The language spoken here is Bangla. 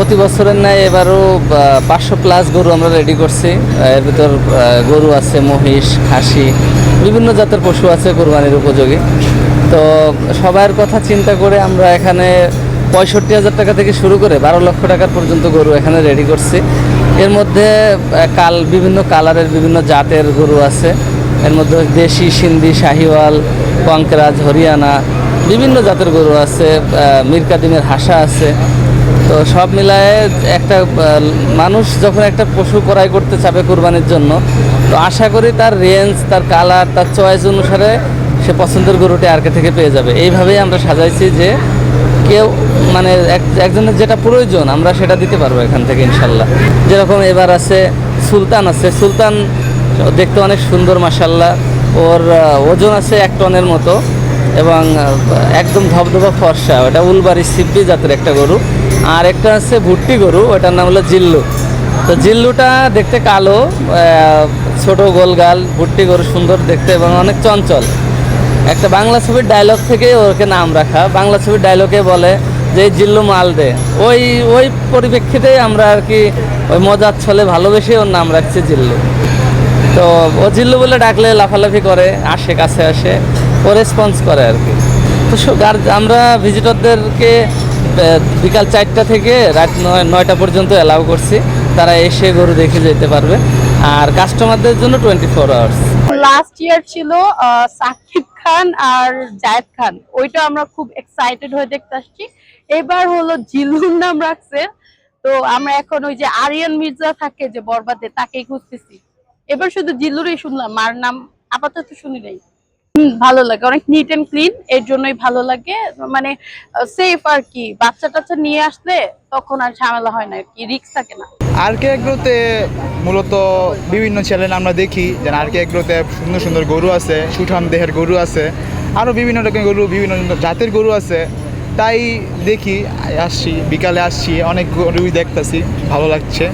প্রতি বছরের ন্যায় এবারও পাঁচশো প্লাস গরু আমরা রেডি করছি। এর ভিতর গরু আছে, মহিষ, খাসি, বিভিন্ন জাতের পশু আছে কোরবানির উপযোগী। তো সবার কথা চিন্তা করে আমরা এখানে পঁয়ষট্টি হাজার টাকা থেকে শুরু করে বারো লক্ষ টাকার পর্যন্ত গরু এখানে রেডি করছি। এর মধ্যে কাল, বিভিন্ন কালারের বিভিন্ন জাতের গরু আছে। এর মধ্যে দেশি, সিন্ধি, শাহিওয়াল কঙ্করাজ হরিয়ানা, বিভিন্ন জাতের গরু আছে। মিরকাদিমের হাসা আছে। তো সব মিলায়ে একটা মানুষ যখন একটা পশু ক্রয় করতে চাবে কোরবানির জন্য, তো আশা করি তার রেঞ্জ তার কালার তার চয়েস অনুসারে সে পছন্দের গরুটি আরকে থেকে পেয়ে যাবে। এইভাবেই আমরা সাজাইছি যে কেউ মানে এক- একজনের যেটা প্রয়োজন, আমরা সেটা দিতে পারব এখান থেকে ইনশাল্লাহ। যেরকম এবার আছে সুলতান আছে। সুলতান দেখতে অনেক সুন্দর মাসাল্লাহ ওর ওজন আছে এক টনের মতো এবং একদম ধবধবা ফর্সা। ওটা উলবাড়ি সিব্বি জাতের একটা গরু। আর একটা আছে ভুট্টি গরু, ওটার নাম হলো জিল্লু। তো জিল্লুটা দেখতে কালো ছোট গোলগাল ভুট্টি গরু সুন্দর দেখতে এবং অনেক চঞ্চল। একটা বাংলা ছবির ডায়লগ থেকে ওকে নাম রাখা। বাংলা ছবির ডায়লগে বলে যে, জিল্লু মাল দে। ওই ওই পরিপ্রেক্ষিতে আমরা আর কি ওই মজার ছলে ভালোবেসে ওর নাম রাখছি জিল্লু। তো ও জিল্লু বলে ডাকলে লাফালাফি করে, আসে, কাছে আসে, ও রেসপন্স করে আর কি। তো আমরা ভিজিটরদেরকে বিকাল চারটা থেকে রাত নয়টা পর্যন্ত অ্যালাউ করছি। তারা এসে গরু দেখে যেতে পারবে। আর কাস্টমারদের জন্য twenty four hours last year ছিল সাকিব খান আর জায়েদ খান। ওইটা আমরা খুব এক্সাইটেড হয়ে দেখতে আসছি। এবার হলো জিলুর নাম রাখছে। তো আমরা এখন ওই যে আরিয়ান মির্জা থাকে যে বরবাদে, তাকেই খুঁজতেছি। এবার শুধু জিল্লুরই শুনলাম, মার নাম আপাতত শুনি নাই। ভালো লাগে। অনেক নিট এন্ড ক্লিন এর জন্যই ভালো লাগে। মানে সেফ আর কি। বাচ্চা টাচ্চা নিয়ে আসলে তখন আর ঝামেলা হয় না কি রিক্স থাকে না। আর কে এগ্রোতে মূলত বিভিন্ন চ্যানেল আমরা দেখি যে আর কে এগ্রোতে সুন্দর সুন্দর গরু আছে, সুঠাম দেহের গরু আছে আরও বিভিন্ন রকমের গরু, বিভিন্ন জাতের গরু আছে। তাই দেখি, আসছি, বিকালে আসছি, অনেক গরুই দেখতেছি, ভালো লাগছে।